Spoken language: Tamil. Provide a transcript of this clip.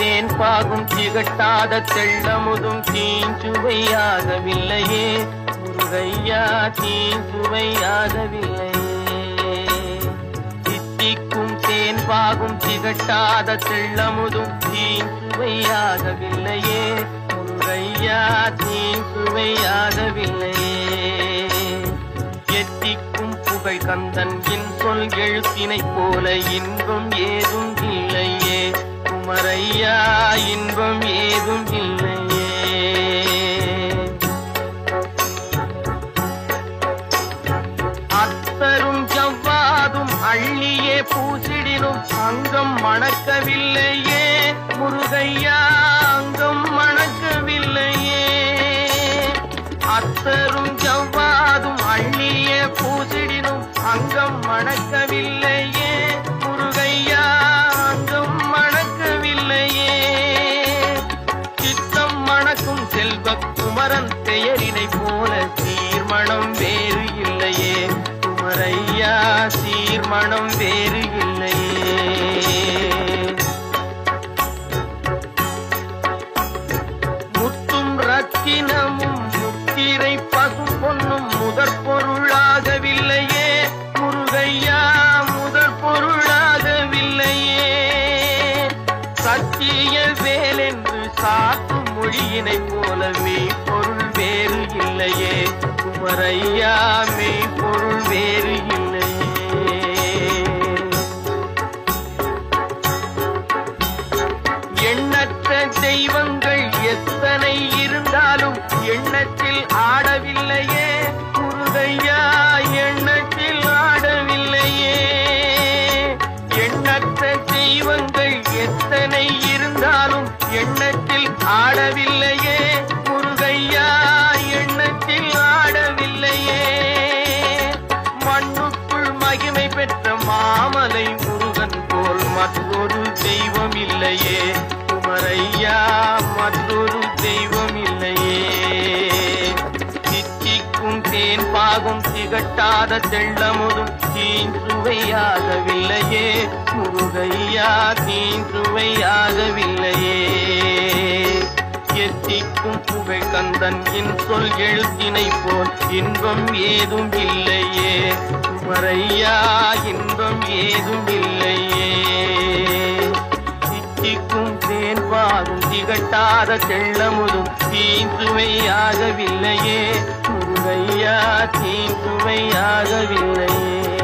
தேன் பாகும் திகட்டாத தெள்ளமுதும் தீஞ்சுவையாகவில்லையே முருகையா தீஞ்சுவையாகவில்லையே தித்திக்கும் தேன் பாகும் திகட்டாத தெள்ளமுதும் தீஞ்சுவையாகவில்லையே முருகையா தீஞ்சுவையாகவில்லையே எத்திக்கும் புகழ் கந்தன் என் சொல் எழுத்தினைப் போல இன்பம் ஏதும் தீ ஐயா இன்பம் ஏதும் இல்லையே. அத்தரும் ஜவ்வாதும் அள்ளியே பூசிடினும் அங்கம் மணக்கவில்லையே. முருகையா அங்கம் மணக்கவில்லையே. அத்தரும் ஜவ்வாதும் அள்ளியே பூசிடினும் அங்கம் மணக்கவில்லை. குமரன் பெயரினை போல சீர்மணம் வேறு இல்லையே. குமரையா சீர்மணம் வேறு இல்லையே. முத்தும் ரத்தினமும் முத்திரை பசும் பொன்னும் முதற் பொருளாகவில்லையே. முருகையா முதற் பொருளாகவில்லையே. சத்திய வேலென்று சாத்து மொழியினை போலவே பொருள் வேறு இல்லையே. குமரையா ஆடவில்லையே முருகையா எண்ணத்தில் ஆடவில்லையே. மண்ணுக்குள் மகிமை பெற்ற மாமலை முருகன் போல் மற்றொரு தெய்வம் இல்லையே குமரையா மற்றொரு தெய்வம் இல்லையே தித்திக்கும் தேன் பாகும் திகட்டாத தெள்ளமுதும் தீன்றுவையாகவில்லையே. முருகையா தீன்றுவையாகவில்லையே. புகழ் கந்தன் என் சொல் எழுத்தினை போல் இன்பம் ஏதும் இல்லையே. குமரையா இன்பம் ஏதும் இல்லையே. தித்திக்கும் தேன்பாரும் திகட்டாத செல்லமுதும் தீந்துவையாகவில்லையே முருகையா தீந்துவையாகவில்லையே